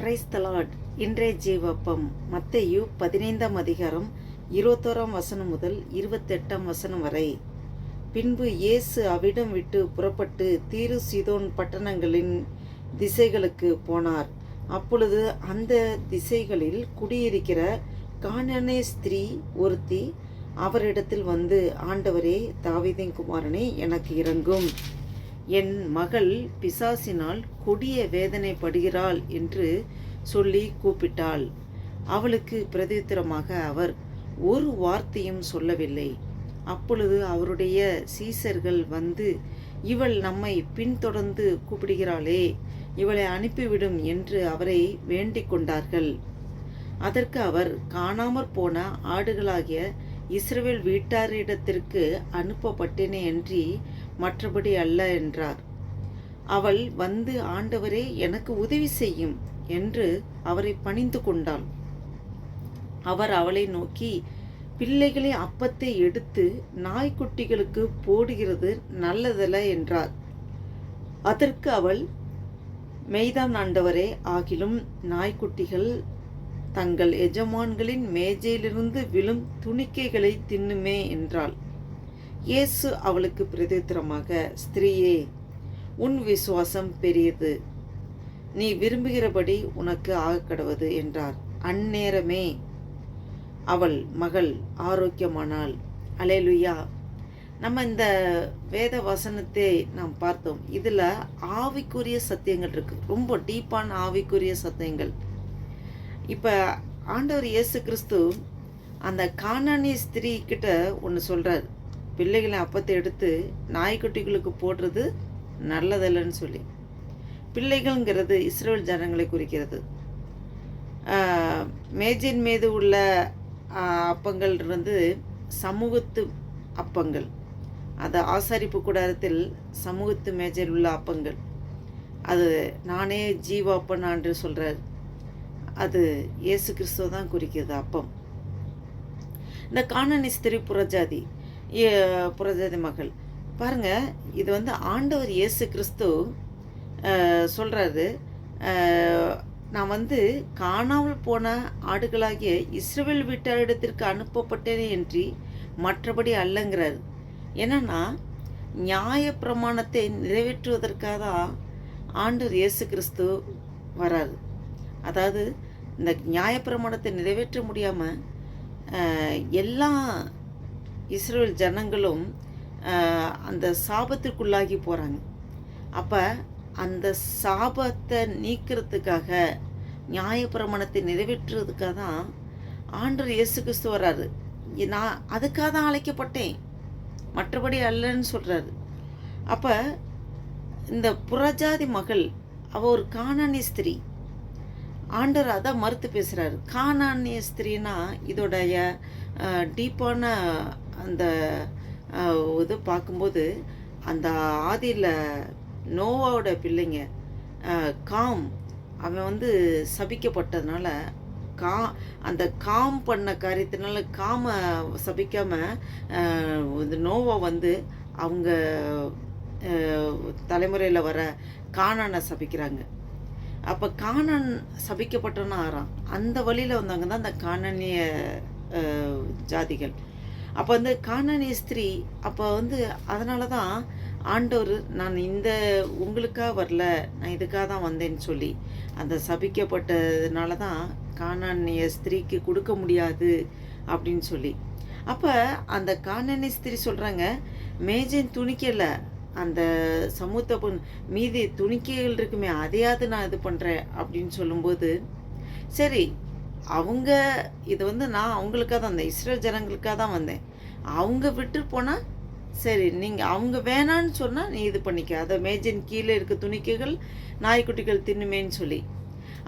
Price தலாட் இன்றைய ஜீவப்பம் மத்தையு பதினைந்தாம் அதிகாரம் இருபத்தோராம் வசனம் முதல் இருபத்தெட்டாம் வசனம் வரை. பின்பு இயேசு அவிடம் விட்டு புறப்பட்டு தீரு சிதோன் பட்டணங்களின் திசைகளுக்கு போனார். அப்பொழுது அந்த திசைகளில் குடியிருக்கிற காணனே ஸ்திரீ ஒருத்தி அவரிடத்தில் வந்து ஆண்டவரே தாவிதின் குமாரனே எனக்கு இறங்கும் என் மகள் பிசாசினால் கொடிய வேதனைப்படுகிறாள் என்று சொல்லி கூப்பிட்டாள். அவளுக்கு பிரதித்திரமாக அவர் ஒரு வார்த்தையும் சொல்லவில்லை. அப்பொழுது அவருடைய சீசர்கள் வந்து இவள் நம்மை பின்தொடர்ந்து கூப்பிடுகிறாளே இவளை அனுப்பிவிடும் என்று அவரை வேண்டிக் கொண்டார்கள். அதற்கு அவர் காணாமற் போன ஆடுகளாகிய இஸ்ரவேல் வீட்டாரிடத்திற்கு அனுப்பப்பட்டேனே அன்றி மற்றபடி அல்ல என்றார். அவள் வந்து ஆண்டவரே எனக்கு உதவி செய்யும் என்று அவரை பணிந்து கொண்டாள். அவர் அவளை நோக்கி பிள்ளைகளை அப்பத்தை எடுத்து நாய்க்குட்டிகளுக்கு போடுகிறது நல்லதல்ல என்றார். அதற்கு அவள் மெய்தான் ஆண்டவரே ஆகிலும் நாய்க்குட்டிகள் தங்கள் எஜமான்களின் மேஜையிலிருந்து விழும் துணிக்கைகளை தின்னுமே என்றாள். இயேசு அவளுக்கு பிரதித்திரமாக ஸ்திரீயே உன் விசுவாசம் பெரியது. நீ விரும்புகிறபடி உனக்கு ஆகக்கடவது என்றார். அந்நேரமே அவள் மகள் ஆரோக்கியமானாள் அலேலுயா நம்ம இந்த வேத வசனத்தை நாம் பார்த்தோம். இதில் ஆவிக்குரிய சத்தியங்கள் இருக்குது ரொம்ப டீப்பான ஆவிக்குரிய சத்தியங்கள். இப்போ ஆண்டவர் இயேசு கிறிஸ்து அந்த காணானி ஸ்திரீ கிட்ட ஒன்று சொல்கிறார் பிள்ளைகளை அப்பத்தை எடுத்து நாய்க்குட்டிகளுக்கு போடுறது நல்லதல்லன்னு சொல்லி. பிள்ளைகள்ங்கிறது இஸ்ரேல் ஜனங்களை குறிக்கிறது. மேஜின் மீது உள்ள அப்பங்கள் இருந்து சமூகத்து அப்பங்கள். அது ஆசாரிப்பு கூடாரத்தில் சமூகத்து மேஜையில் உள்ள அப்பங்கள். அது நானே ஜீவாப்பன் என்று சொல்கிறார் அது இயேசு கிறிஸ்துவ தான் குறிக்கிறது அப்பம். இந்த காணனி ஸ்திரி புறஜாதி புறஜாதி மகள் பாருங்க இது வந்து ஆண்டவர் இயேசு கிறிஸ்து சொல்கிறாரு நான் வந்து காணாமல் போன ஆடுகளாகிய இஸ்ரேல் வீட்டாரிடத்திற்கு அனுப்பப்பட்டேனே என்று மற்றபடி அல்லங்கிறார். என்னன்னா நியாய பிரமாணத்தை நிறைவேற்றுவதற்காக தான் ஆண்டவர் இயேசு கிறிஸ்து வராது அதாவது இந்த நியாயப்பிரமாணத்தை நிறைவேற்ற முடியாமல் எல்லா இஸ்ரேல் ஜனங்களும் அந்த சாபத்திற்குள்ளாகி போகிறாங்க அப்போ அந்த சாபத்தை நீக்கிறதுக்காக நியாயப்பிரமாணத்தை நிறைவேற்றுறதுக்காக தான் ஆண்டர் இயேசு கிறிஸ்து வர்றாரு. நான் அதுக்காக தான் அழைக்கப்பட்டேன். மற்றபடி அல்லன்னு சொல்கிறாரு அப்போ இந்த புறஜாதி மகள் அவள் ஒரு காணானி ஸ்திரீ. ஆண்டர் அதான் மறுத்து பேசுகிறாரு காணானிய ஸ்திரீனா இதோடைய டீப்பான அந்த இது பார்க்கும்போது அந்த ஆதியில் நோவாவோட பிள்ளைங்க காம் அவன் வந்து சபிக்கப்பட்டதுனால கா அந்த காம் பண்ண காரியத்தினால காம சபிக்காமல் இந்த நோவா வந்து அவங்க தலைமுறையில் வர காணானை சபிக்கிறாங்க. அப்போ காணன் சபிக்கப்பட்டோன்னு ஆறாம் அந்த வழியில் வந்தவங்க தான் அந்த காணனிய ஜாதிகள். அப்போ வந்து காணனி ஸ்திரீ. அப்போ வந்து அதனால தான் ஆண்டவர் நான் இந்த உங்களுக்காக வரல நான் இதுக்காக தான் வந்தேன்னு சொல்லி அந்த சபிக்கப்பட்டதுனால தான் காணானிய ஸ்திரீக்கு கொடுக்க முடியாது அப்படின்னு சொல்லி. அப்போ அந்த காணனி ஸ்திரீ சொல்கிறாங்க மேஜன் துணிக்கலை அந்த சமூத்த பொன் மீதி துணிக்கைகள் இருக்குமே அதையாவது நான் இது பண்ணுறேன் அப்படின்னு சொல்லும்போது சரி அவங்க இது வந்து நான் அவங்களுக்காக தான் அந்த இஸ்ரேல் ஜனங்களுக்காக தான் வந்தேன். அவங்க விட்டு போனால் சரி நீங்கள் அவங்க வேணான்னு சொன்னால் நீ இது பண்ணிக்க. அதை மேஜின் கீழே இருக்க துணிக்கைகள் நாய்க்குட்டிகள் தின்னுமேன்னு சொல்லி.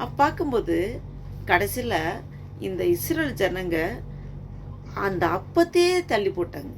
அப்போ பார்க்கும்போது கடைசியில் இந்த இஸ்ரேல் ஜனங்க அந்த அப்பத்தையே தள்ளி போட்டாங்க.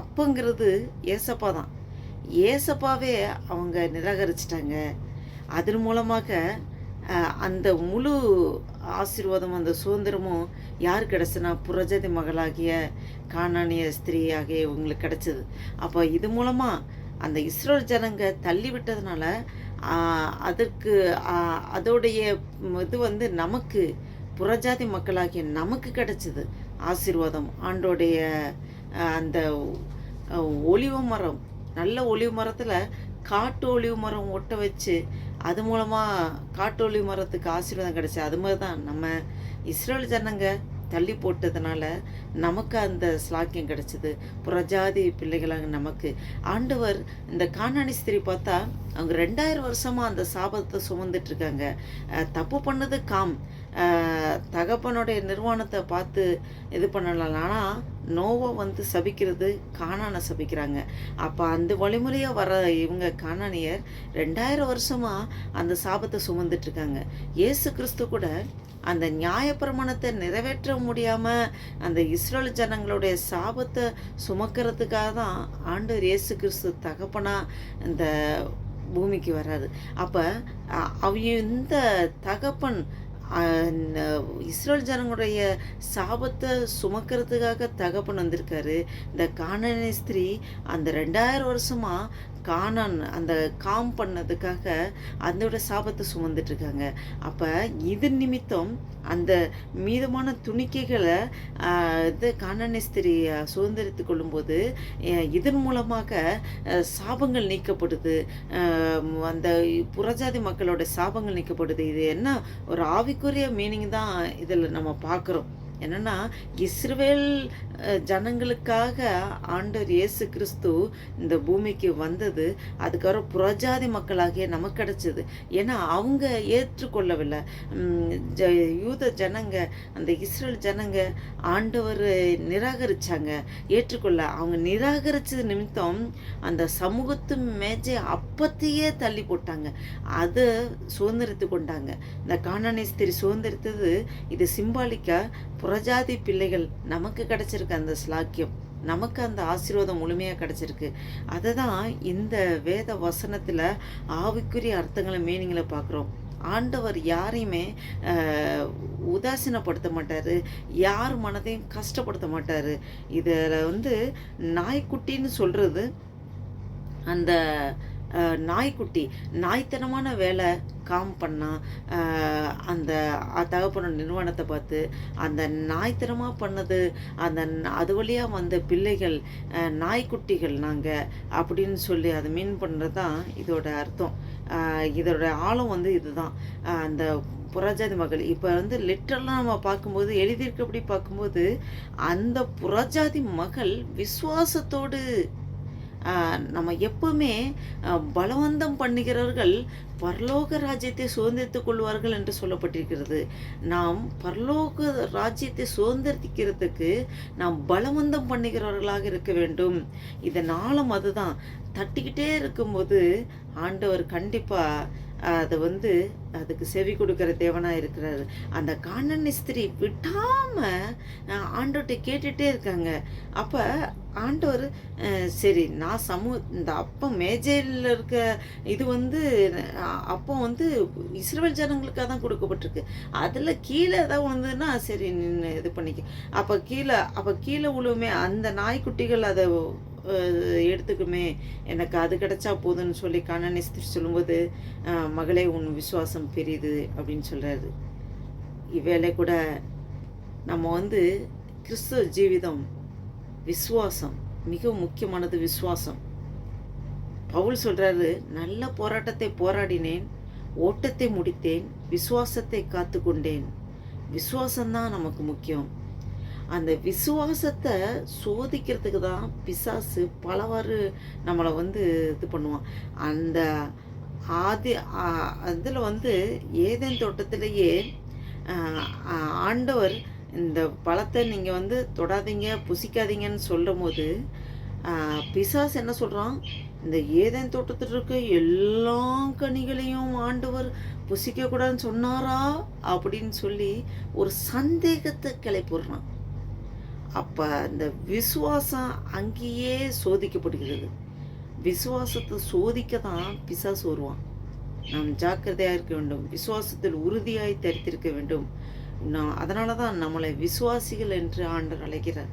அப்பங்கிறது ஏசப்பா தான். ஏசப்பாவே அவங்க நிராகரிச்சிட்டாங்க. அதன் மூலமாக அந்த முழு ஆசீர்வாதம் அந்த சுதந்திரமும் யார் கிடச்சுன்னா புரஜதி மகளாகிய காணானிய ஸ்திரீ ஆகிய இவங்களுக்கு கிடச்சிது. அப்போ இது மூலமாக அந்த இஸ்ரோல் ஜனங்க தள்ளி விட்டதுனால அதற்கு அதோடைய இது வந்து நமக்கு புறஜாதி மக்களாகிய நமக்கு கிடைச்சது. ஆசீர்வாதம் ஆண்டோடைய அந்த ஒளிவு மரம் நல்ல ஒளிவு மரத்தில் காட்டு ஒளிவு மரம் ஒட்ட வச்சு அது மூலமாக காட்டோலி மரத்துக்கு ஆசீர்வாதம் கிடச்சி அது மாதிரி தான் நம்ம இஸ்ரேல் ஜனங்க தள்ளி போட்டதுனால நமக்கு அந்த ஸ்லாக்கியம் கிடைச்சது. புறஜாதி பிள்ளைகளாக நமக்கு. ஆண்டவர் இந்த காணாணி ஸ்திரி பார்த்தா அவங்க ரெண்டாயிரம் வருஷமாக அந்த சாபத்தை சுமந்துட்டுருக்காங்க. தப்பு பண்ணது காம். தகப்பனுடைய நிர்வாணத்தை பார்த்து இது பண்ணலாம். ஆனால் நோவை வந்து சபிக்கிறது காணானை சபிக்கிறாங்க. அப்போ அந்த வழிமுறையாக வர இவங்க காணானியர் ரெண்டாயிரம் வருஷமாக அந்த சாபத்தை சுமந்துட்டுருக்காங்க இயேசு கிறிஸ்து கூட அந்த நியாயப்பிரமாணத்தை நிறைவேற்ற முடியாமல் அந்த இஸ்ரேல் ஜனங்களுடைய சாபத்தை சுமக்கிறதுக்காக தான் ஆண்டவர் இயேசு கிறிஸ்து தகப்பனாக இந்த பூமிக்கு வராது அப்போ அவங்க இந்த தகப்பன் இஸ்ரேல் ஜனங்களுடைய சாபத்தை சுமக்கிறதுக்காக தகப்பன் வந்திருக்காரு. இந்த காணனி ஸ்திரீ அந்த ரெண்டாயிரம் வருஷமா காணான் அந்த காம் பண்ணதுக்காக அதோட சாபத்தை சுமந்துட்டு இருக்காங்க அப்போ இது நிமித்தம் அந்த மீதமான துணிக்கைகளை இது காணானிஸ்திரி சுதந்திரித்து கொள்ளும்போது இதன் மூலமாக சாபங்கள் நீக்கப்படுது. அந்த புறஜாதி மக்களோட சாபங்கள் நீக்கப்படுது. இது என்ன ஒரு ஆவிக்குரிய மீனிங் தான் இதில் நம்ம பார்க்குறோம். என்னன்னா இஸ்ரவேல் ஜனங்களுக்காக ஆண்டவர் இயேசு கிறிஸ்து இந்த பூமிக்கு வந்தது. அதுக்கப்புறம் புறஜாதி மக்களாகிய நமக்கு கிடைச்சது. ஏன்னா அவங்க ஏற்றுக்கொள்ளவில்லை. ஜ யூத ஜனங்க அந்த இஸ்ரேல் ஜனங்க ஆண்டவர் நிராகரித்தாங்க ஏற்றுக்கொள்ள அவங்க நிராகரிச்சது நிமித்தம் அந்த சமூகத்து மேஜை அப்பத்தையே தள்ளி போட்டாங்க. அதை சுதந்திரித்து கொண்டாங்க. இந்த காணானிஸ்திரி சுதந்திரித்தது இது சிம்பாலிக்கா புறஜாதி பிள்ளைகள் நமக்கு கிடச்சிருக்கு அந்த ஸ்லாக்கியம் நமக்கு அந்த ஆசீர்வாதம் முழுமையாக கிடச்சிருக்கு. அதை தான் இந்த வேத வசனத்தில் ஆவிக்குரிய அர்த்தங்களை மீனிங்களை பார்க்குறோம். ஆண்டவர் யாரையுமே உதாசீனப்படுத்த மாட்டார் யார் மனதையும் கஷ்டப்படுத்த மாட்டார். இதில் வந்து நாய்க்குட்டின்னு சொல்கிறது அந்த நாய்க்குட்டி நாய்த்தனமான வேலை காம் பண்ணால் அந்த தகப்பனோட நிறுவனத்தை பார்த்து அந்த நாய்த்தனமாக பண்ணது அந்த அது வழியாக வந்த பிள்ளைகள் நாய்க்குட்டிகள் நாங்கள் அப்படின்னு சொல்லி அதை மீன் பண்ணுறது தான் இதோட அர்த்தம். இதோட ஆழம் வந்து இதுதான். அந்த புறஜாதி மகள் இப்போ வந்து லிட்டரெலாம் நம்ம பார்க்கும்போது எழுதியிருக்கபடி பார்க்கும்போது அந்த புறஜாதி மகள் விசுவாசத்தோடு நம்ம எப்பவுமே பலவந்தம் பண்ணுகிறவர்கள் பரலோக ராஜ்யத்தை சுதந்திரித்துக் கொள்வார்கள் என்று சொல்லப்பட்டிருக்கிறது. நாம் பரலோக ராஜ்யத்தை சுதந்திரிக்கிறதுக்கு நாம் பலவந்தம் பண்ணுகிறவர்களாக இருக்க வேண்டும். இதனாலும் அதுதான். தட்டிக்கிட்டே இருக்கும்போது ஆண்டவர் கண்டிப்பாக அதை வந்து அதுக்கு செவி கொடுக்குற தேவனாக இருக்கிறாரு. அந்த காணன் ஸ்திரீ விடாமல் ஆண்டோட்ட கேட்டுகிட்டே இருக்காங்க. அப்போ ஆண்டவர் சரி நான் சமூ இந்த அப்பம் மேஜையில் இருக்க இது வந்து அப்போ வந்து இஸ்ரேல் ஜனங்களுக்காக தான் கொடுக்கப்பட்டிருக்கு. அதில் கீழே ஏதாவது வந்ததுன்னா சரி நின்று இது பண்ணிக்க. அப்போ கீழே அப்போ கீழே உழுவுமே அந்த நாய்க்குட்டிகள் அதை எடுத்துக்குமே. எனக்கு அது கிடைச்சா போதும்னு சொல்லி காணனிஸ்திரி சொல்லும்போது மகளே உன் விசுவாசம் பெரியது அப்படின்னு சொல்கிறாரு இவ்வேளை கூட நம்ம வந்து கிறிஸ்துவ ஜீவிதம் விசுவாசம் மிக முக்கியமானது விசுவாசம். பவுல் சொல்கிறாரு நல்ல போராட்டத்தை போராடினேன் ஓட்டத்தை முடித்தேன் விசுவாசத்தை காத்து கொண்டேன் விசுவாசம்தான் நமக்கு முக்கியம். அந்த விசுவாசத்தை சோதிக்கிறதுக்கு தான் பிசாசு பலவாறு நம்மளை வந்து இது பண்ணுவான். அந்த ஆதி அதில் வந்து ஏதேன் தோட்டத்திலேயே ஆண்டவர் இந்த பழத்தை நீங்கள் வந்து தொடாதீங்க புசிக்காதீங்கன்னு சொல்லும் போது பிசாஸ் பிசாசு என்ன சொல்கிறான் இந்த ஏதேன் தோட்டத்தில் இருக்க எல்லா கனிகளையும் ஆண்டவர் புசிக்கக்கூடாதுன்னு சொன்னாரா? அப்படின்னு சொல்லி ஒரு சந்தேகத்தை கிளப்பிடுறான் அப்போ அந்த விசுவாசம் அங்கேயே சோதிக்கப்படுகிறது விசுவாசத்தை சோதிக்க தான் பிசாசு வருவான். நாம் ஜாக்கிரதையாக இருக்க வேண்டும். விசுவாசத்தில் உறுதியாய் தரித்திருக்க வேண்டும். நான் அதனால தான் நம்மளை விசுவாசிகள் என்று ஆண்டர் அழைக்கிறார்.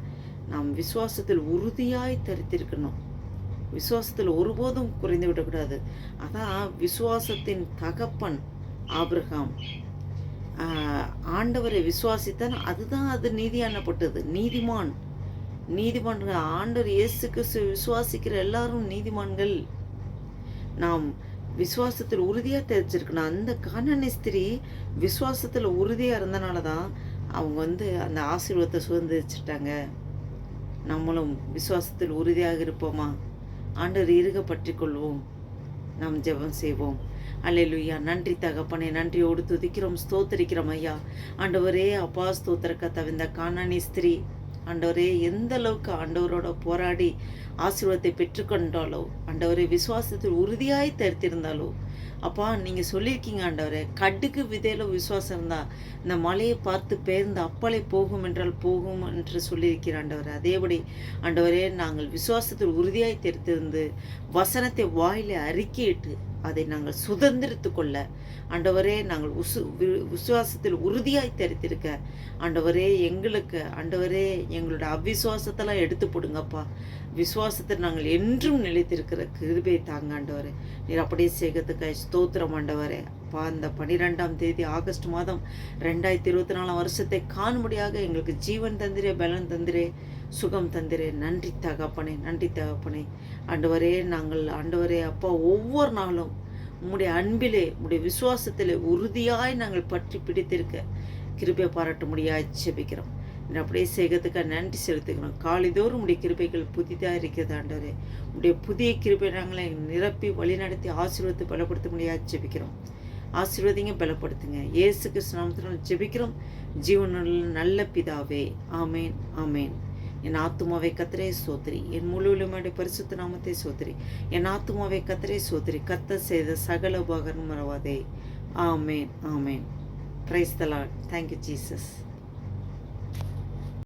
நாம் விசுவாசத்தில் உறுதியாய் தரித்திருக்கணும். விசுவாசத்தில் ஒருபோதும் குறைந்து விடக்கூடாது. அதான் விசுவாசத்தின் தகப்பன் ஆபிரகாம். ஆண்டவரை விசுவாசித்தான் அதுதான் அது நீதியானப்பட்டது. நீதிமான். நீதிமான்கள் ஆண்டவர் இயேசு கிறிஸ்து விசுவாசிக்கிற எல்லாரும் நீதிமான்கள். நாம் விசுவாசத்தில் உறுதியாக தெரிஞ்சிருக்கணும். அந்த காணனி ஸ்திரீ விசுவாசத்தில் உறுதியாக இருந்தனால தான் அவங்க வந்து அந்த ஆசீர்வாதத்தை சுதந்திரிச்சிட்டாங்க. நம்மளும் விசுவாசத்தில் உறுதியாக இருப்போமா? ஆண்டவர் இருக பற்றி கொள்வோம். நாம் ஜெபம் செய்வோம். அல்லேலூயா. நன்றி தகப்பனே நன்றியோடு துதிக்கிறோம் ஸ்தோத்தரிக்கிறோம் ஐயா. ஆண்டவரே அப்பா ஸ்தோத்திர கத்தவிந்த காணானி ஸ்திரீ. ஆண்டவரே எந்த அளவுக்கு ஆண்டவரோட போராடி ஆசீர்வாதத்தை பெற்றுக்கொண்டாலோ ஆண்டவரே விசுவாசத்தில் உறுதியாய் தரித்திருந்தாலோ அப்பா நீங்கள் சொல்லியிருக்கீங்க ஆண்டவரே கடுக்கு விதையில விசுவாசம் இருந்தால் இந்த மலையை பார்த்து பெயர்ந்து அப்பளை போகும் என்றால் போகும் என்று சொல்லியிருக்கிற ஆண்டவரே. அதேபடி ஆண்டவரே நாங்கள் விசுவாசத்தில் உறுதியாய் தெரித்திருந்து வசனத்தை வாயில அறிக்கையிட்டு அதை நாங்கள் சுதந்திரித்து கொள்ள. ஆண்டவரே நாங்கள் உசு வி- விசுவாசத்தில் உறுதியாய் தெரித்திருக்க. ஆண்டவரே எங்களுக்கு ஆண்டவரே எங்களோட அவிசுவாசத்தெல்லாம் எடுத்து போடுங்கப்பா. விசுவாசத்தை நாங்கள் என்றும் நிலைத்திருக்கிற கிருபை தாங்க ஆண்டவரே. நீர் அப்படியே செய்கிறதுக்காய் ஸ்தோத்திரம் ஆண்டவரே. அப்பா இந்த பன்னிரெண்டாம் தேதி ஆகஸ்ட் மாதம் ரெண்டாயிரத்தி இருபத்தி நாலாம் வருஷத்தை காணும்படியாக எங்களுக்கு ஜீவன் தந்திரே பலன் தந்திரே சுகம் தந்திரே. நன்றி தகப்பனே நன்றி தகப்பனே. ஆண்டவரே நாங்கள் ஆண்டவரே அப்பா ஒவ்வொரு நாளும் உம்முடைய அன்பிலே உம்முடைய விசுவாசத்திலே உறுதியாய் நாங்கள் பற்றி பிடித்திருக்க கிருபை பாராட்ட முடியாய் செபிக்கிறோம் அப்படியே செய்கிறதுக்காக நன்றி செலுத்துக்கிறோம். காலைதோறும் உடைய கிருபைகள் புதிதாக இருக்கிறது ஆண்டவரே. உடைய புதிய கிருபை நாங்களை நிரப்பி வழிநடத்தி ஆசீர்வத்தை பலப்படுத்த முடியாது ஜெபிக்கிறோம். ஆசீர்வதிங்க பலப்படுத்துங்க. இயேசு கிருஷ்ணாமத்தினால் ஜெபிக்கிறோம். ஜீவனுள்ள நல்ல பிதாவே ஆமேன் ஆமேன். என் ஆத்துமாவை கத்திரே சோத்திரி என் முழுவலுமையுடைய பரிசுத்த நாமத்தை சோத்திரி என் ஆத்துமாவை கத்திரே சோத்திரி கத்த செய்த சகல உபகரணம் மறவாதே. Amen amen. Praise the Lord thank you Jesus